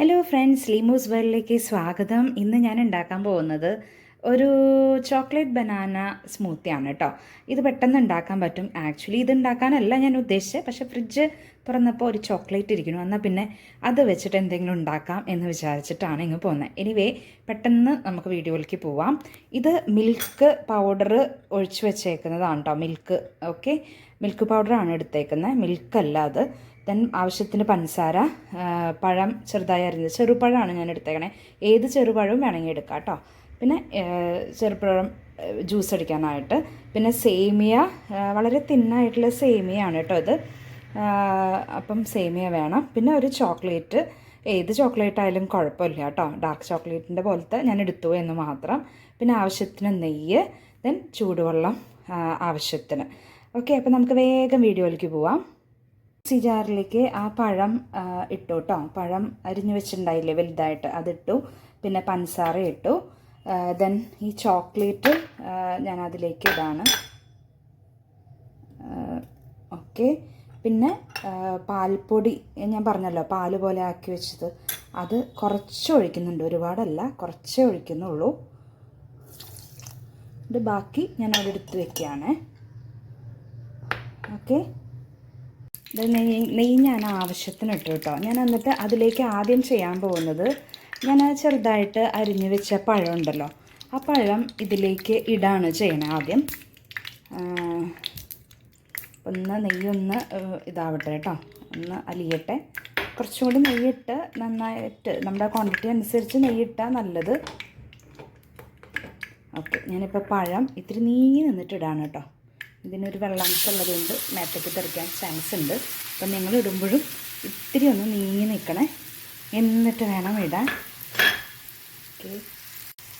Hello friends ലീമൂസ് വേൾഡിലേക്ക് സ്വാഗതം. ഇന്ന് ഞാൻ ഉണ്ടാക്കാൻ പോകുന്നത് ഒരു ചോക്ലേറ്റ് ബനാന സ്മൂത്തിയാണ് കേട്ടോ ഇത് പെട്ടെന്ന് ഉണ്ടാക്കാൻ പറ്റും. ആക്ച്വലി ഇത് ഉണ്ടാക്കാനല്ല ഞാൻ ഉദ്ദേശിച്ചത്. പക്ഷേ ഫ്രിഡ്ജ് തുറന്നപ്പോൾ ഒരു ചോക്ലേറ്റ് ഇരിക്കുന്നു. എന്നാൽ പിന്നെ അത് വെച്ചിട്ട് എന്തെങ്കിലും ഉണ്ടാക്കാം എന്ന് വിചാരിച്ചിട്ടാണ് ഇങ്ങ് പോകുന്നത് എനിവേ പെട്ടെന്ന് നമുക്ക് വീഡിയോയിലേക്ക് പോവാം. ഇത് മിൽക്ക് പൗഡർ ഒഴിച്ച് വെച്ചേക്കുന്നതാണ് കേട്ടോ മിൽക്ക് ഓക്കെ മിൽക്ക് പൗഡറാണ് എടുത്തേക്കുന്നത് മിൽക്കല്ല അത്. ദെൻ ആവശ്യത്തിന് പഞ്ചസാര പഴം ചെറുതായി അരിഞ്ഞത് ചെറുപഴമാണ് ഞാൻ എടുത്തേക്കണേ. ഏത് ചെറുപഴവും വേണമെങ്കിൽ എടുക്കാം കേട്ടോ പിന്നെ ചെറുപ്പഴം ജ്യൂസ് അടിക്കാനായിട്ട്. പിന്നെ സേമിയ വളരെ തിന്നായിട്ടുള്ള സേമിയാണ് കേട്ടോ ഇത്. അപ്പം സേമിയ വേണം. പിന്നെ ഒരു ചോക്ലേറ്റ്. ഏത് ചോക്ലേറ്റ് ആയാലും കുഴപ്പമില്ല കേട്ടോ. ഡാർക്ക് ചോക്ലേറ്റിന്റെ പോലത്തെ ഞാൻ എടുത്തു എന്ന് മാത്രം. പിന്നെ ആവശ്യത്തിന് നെയ്യ് ദെൻ ചൂടുവെള്ളം ആവശ്യത്തിന്. ഓക്കെ അപ്പം നമുക്ക് വേഗം വീഡിയോയിലേക്ക് പോവാം. മിക്സി ജാറിലേക്ക് ആ പഴം ഇട്ടു കേട്ടോ. പഴം അരിഞ്ഞു വെച്ചിട്ടുണ്ടായില്ലേ വലുതായിട്ട്. അതിട്ടു. പിന്നെ പഞ്ചസാര ഇട്ടു. ദെൻ ഈ ചോക്ലേറ്റ് ഞാൻ അതിലേക്ക് ഇടാണ്. ഓക്കെ പിന്നെ പാൽപ്പൊടി ഞാൻ പറഞ്ഞല്ലോ പാൽ പോലെ ആക്കി വെച്ചത്. അത് കുറച്ച് ഒഴിക്കുന്നുണ്ട് ഒരുപാടല്ല കുറച്ചേ ഒഴിക്കുന്നുള്ളൂ. ഇത് ബാക്കി ഞാൻ അവിടെ എടുത്ത് വെക്കുകയാണ്. ഓക്കെ നെയ്യ് നെയ്യ് ഞാൻ ആവശ്യത്തിന് ഇട്ടു കേട്ടോ. ഞാൻ എന്നിട്ട് അതിലേക്ക് ആദ്യം ചെയ്യാൻ പോകുന്നത് ഞാൻ ചെറുതായിട്ട് അരിഞ്ഞു വെച്ച പഴം ഉണ്ടല്ലോ ആ പഴം ഇതിലേക്ക് ഇടാണ് ചെയ്യണത് ആദ്യം. ഒന്ന് നെയ്യൊന്ന് ഇതാവട്ടെ കേട്ടോ. ഒന്ന് അലിയട്ടെ. കുറച്ചുകൂടി നെയ്യിട്ട് നന്നായിട്ട് നമ്മുടെ ക്വാണ്ടിറ്റി അനുസരിച്ച് നെയ്യിട്ടാൽ നല്ലത്. ഓക്കെ ഞാനിപ്പോൾ പഴം ഇത്തിരി നീങ്ങി നിന്നിട്ട് ഇടാണ് കേട്ടോ. ഇതിനൊരു വെള്ളാംശം ഉള്ളതുകൊണ്ട് മേത്തേക്ക് തെറിക്കാൻ ചാൻസ് ഉണ്ട്. അപ്പം നിങ്ങൾ ഇടുമ്പോഴും ഇത്തിരി ഒന്ന് നീങ്ങി നിൽക്കണേ. എന്നിട്ട് വേണം ഇടാൻ. ഓക്കെ.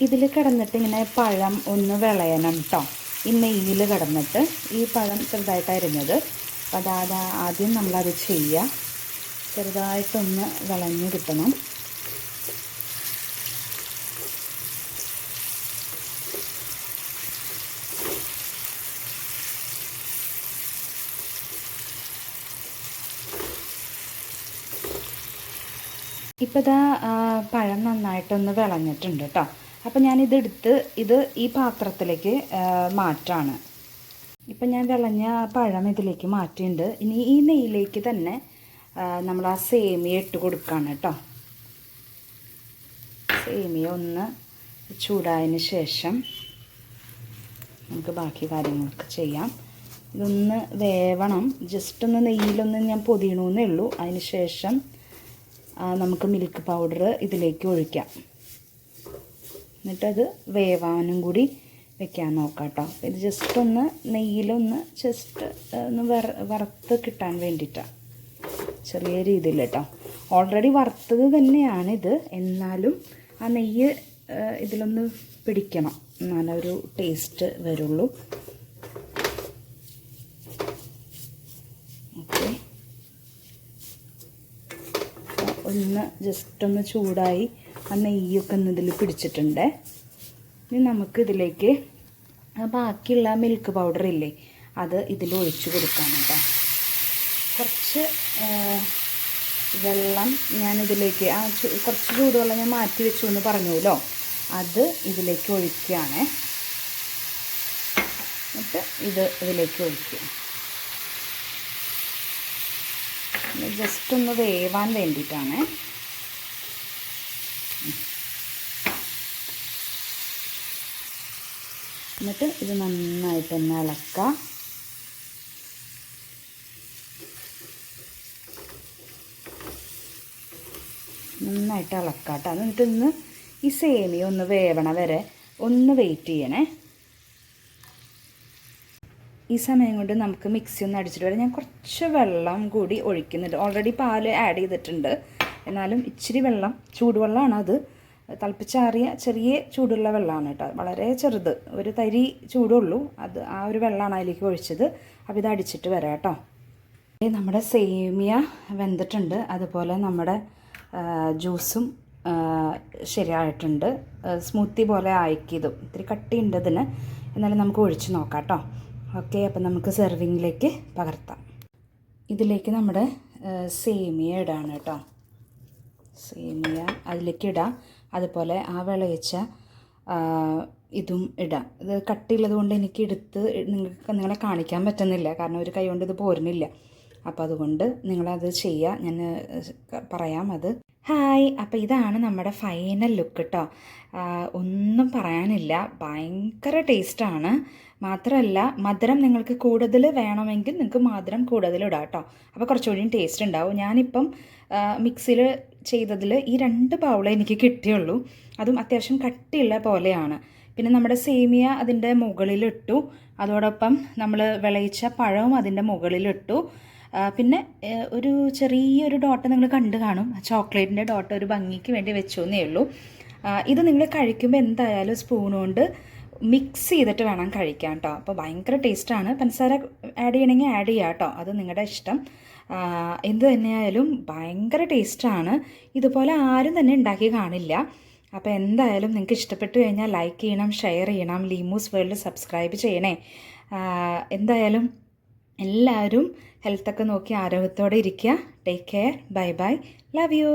ഇതിൽ കിടന്നിട്ട് ഇങ്ങനെ പഴം ഒന്ന് വിളയണം കേട്ടോ ഈ നെയ്യിൽ കിടന്നിട്ട് ഈ പഴം ചെറുതായിട്ട് അരിഞ്ഞത്. അപ്പം അതാത് ആദ്യം നമ്മളത് ചെയ്യുക ചെറുതായിട്ടൊന്ന് വിളഞ്ഞ് കിട്ടണം. ഇപ്പോൾ ഇതാ പഴം നന്നായിട്ടൊന്ന് വിളഞ്ഞിട്ടുണ്ട് കേട്ടോ അപ്പോൾ ഞാനിതെടുത്ത് ഇത് ഈ പാത്രത്തിലേക്ക് മാറ്റാണ്. ഇപ്പം ഞാൻ വിളഞ്ഞ പഴം ഇതിലേക്ക് മാറ്റിയിട്ടുണ്ട് ഇനി ഈ നെയ്യിലേക്ക് തന്നെ നമ്മൾ ആ സേമിയ ഇട്ട് കൊടുക്കുകയാണ് കേട്ടോ സേമിയ ഒന്ന് ചൂടായതിന് ശേഷം നമുക്ക് ബാക്കി കാര്യങ്ങളൊക്കെ ചെയ്യാം. ഇതൊന്ന് വേവണം. ജസ്റ്റ് ഒന്ന് നെയ്യിലൊന്ന് ഞാൻ പൊതിയണമെന്നേ ഉള്ളൂ. അതിന് ശേഷം നമുക്ക് മിൽക്ക് പൗഡർ ഇതിലേക്ക് ഒഴിക്കാം. എന്നിട്ടത് വേവാനും കൂടി വെക്കാൻ നോക്കാം കേട്ടോ ഇത് ജസ്റ്റ് ഒന്ന് നെയ്യിലൊന്ന് ജസ്റ്റ് ഒന്ന് വറ വറുത്ത് കിട്ടാൻ വേണ്ടിയിട്ടാണ് ചെറിയ രീതിയിൽ കേട്ടോ ഓൾറെഡി വറുത്തത് തന്നെയാണിത്. എന്നാലും ആ നെയ്യ് ഇതിലൊന്ന് പിടിക്കണം. എന്നാലേ ഒരു ടേസ്റ്റ് വരുള്ളൂ ഓക്കെ ഒന്ന് ജസ്റ്റ് ഒന്ന് ചൂടായി ആ നെയ്യൊക്കെ ഒന്ന് ഇതിൽ പിടിച്ചിട്ടുണ്ട്. ഇനി നമുക്ക് ഇതിലേക്ക് ബാക്കിയുള്ള മിൽക്ക് പൗഡർ ഇല്ലേ അത് ഇതിൽ ഒഴിച്ചു കൊടുക്കാം കേട്ടോ. കുറച്ച് വെള്ളം ഞാനിതിലേക്ക് ആ കുറച്ച് ചൂടുവെള്ളം ഞാൻ മാറ്റി വെച്ചു എന്ന് പറഞ്ഞല്ലോ അത് ഇതിലേക്ക് ഒഴിക്കുകയാണ്. എന്നിട്ട് ഇത് ഇതിലേക്ക് ഒഴിക്കും ജസ്റ്റ് ഒന്ന് വേവാൻ വേണ്ടിയിട്ടാണ്. എന്നിട്ട് ഇത് നന്നായിട്ടൊന്ന് ഇളക്കാം നന്നായിട്ട് ഇളക്കാം കേട്ടോ. എന്നിട്ട് ഒന്ന് ഈ സേമിയ ഒന്ന് വേവണ വരെ ഒന്ന് വെയിറ്റ് ചെയ്യണേ. ഈ സമയം കൊണ്ട് നമുക്ക് മിക്സി ഒന്ന് അടിച്ചിട്ട് വരാം. ഞാൻ കുറച്ച് വെള്ളം കൂടി ഒഴിക്കുന്നുണ്ട്. ഓൾറെഡി പാൽ ആഡ് ചെയ്തിട്ടുണ്ട്. എന്നാലും ഇച്ചിരി വെള്ളം ചൂടുവെള്ളമാണ് അത്. തിളപ്പിച്ചാറിയ ചെറിയ ചൂടുള്ള വെള്ളമാണ് കേട്ടോ. വളരെ ചെറുത്. ഒരു തരി ചൂടുള്ളൂ അത് ആ ഒരു വെള്ളമാണ് അതിലേക്ക് ഒഴിച്ചത്. അപ്പോൾ ഇത് അടിച്ചിട്ട് വരാം കേട്ടോ. നമ്മുടെ സേമിയ വെന്തിട്ടുണ്ട്. അതുപോലെ നമ്മുടെ ജ്യൂസും ശരിയായിട്ടുണ്ട്. സ്മൂത്തി പോലെ ആയിക്കിയതും ഇത്തിരി കട്ടിയുണ്ട് ഇതിന്. എന്നാലും നമുക്ക് ഒഴിച്ച് നോക്കാം കേട്ടോ. ഓക്കെ അപ്പം നമുക്ക് സെർവിങ്ങിലേക്ക് പകർത്താം. ഇതിലേക്ക് നമ്മുടെ സേമിയ ഇടാണ് കേട്ടോ. സേമിയ അതിലേക്ക് ഇടാം. അതുപോലെ ആ വിളയിച്ച ഇതും ഇടാം. ഇത് കട്ടിയുള്ളത് കൊണ്ട് എനിക്ക് എടുത്ത് നിങ്ങൾക്ക് നിങ്ങളെ കാണിക്കാൻ പറ്റുന്നില്ല. കാരണം ഒരു കൈ കൊണ്ട് ഇത് പോരുന്നില്ല. അപ്പോൾ അതുകൊണ്ട് നിങ്ങളത് ചെയ്യുക ഞാൻ പറയാം അത്. ഹായ്. അപ്പോൾ ഇതാണ് നമ്മുടെ ഫൈനൽ ലുക്ക് കേട്ടോ ഒന്നും പറയാനില്ല. ഭയങ്കര ടേസ്റ്റാണ് മാത്രമല്ല മധുരം നിങ്ങൾക്ക് കൂടുതൽ വേണമെങ്കിൽ നിങ്ങൾക്ക് മധുരം കൂടുതൽ ഇടാം കേട്ടോ അപ്പോൾ കുറച്ചുകൂടി ടേസ്റ്റ് ഉണ്ടാവും. ഞാനിപ്പം മിക്സിയിൽ ചെയ്തതിൽ ഈ രണ്ട് ബൗളേ എനിക്ക് കിട്ടിയുള്ളൂ. അതും അത്യാവശ്യം കട്ടിയുള്ള പോലെയാണ്. പിന്നെ നമ്മുടെ സേമിയ അതിന്റെ മുകളിലിട്ടു. അതോടൊപ്പം നമ്മൾ വിളയിച്ച പഴവും അതിന്റെ മുകളിലിട്ടു. പിന്നെ ഒരു ചെറിയൊരു ഡോട്ട് നിങ്ങൾ കണ്ടു കാണും. ചോക്ലേറ്റിന്റെ ഡോട്ട് ഒരു ഭംഗിക്ക് വേണ്ടി വെച്ചു എന്നേ ഉള്ളൂ ഇത് നിങ്ങൾ കഴിക്കുമ്പോൾ എന്തായാലും സ്പൂൺ കൊണ്ട് മിക്സ് ചെയ്തിട്ട് വേണം കഴിക്കാൻ കേട്ടോ അപ്പോൾ ഭയങ്കര ടേസ്റ്റാണ് പഞ്ചസാര ആഡ് ചെയ്യണമെങ്കിൽ ആഡ് ചെയ്യാം കേട്ടോ അത് നിങ്ങളുടെ ഇഷ്ടം. എന്ത് തന്നെയായാലും ഭയങ്കര ടേസ്റ്റാണ് ഇതുപോലെ ആരും തന്നെ ഉണ്ടാക്കി കാണില്ല. അപ്പോൾ എന്തായാലും നിങ്ങൾക്ക് ഇഷ്ടപ്പെട്ടു കഴിഞ്ഞാൽ ലൈക്ക് ചെയ്യണം ഷെയർ ചെയ്യണം. ലീമൂസ് വേൾഡ് സബ്സ്ക്രൈബ് ചെയ്യണേ. എന്തായാലും എല്ലാവരും ഹെൽത്തൊക്കെ നോക്കി ആരോഗ്യത്തോടെ ഇരിക്കുക. Take care bye bye love you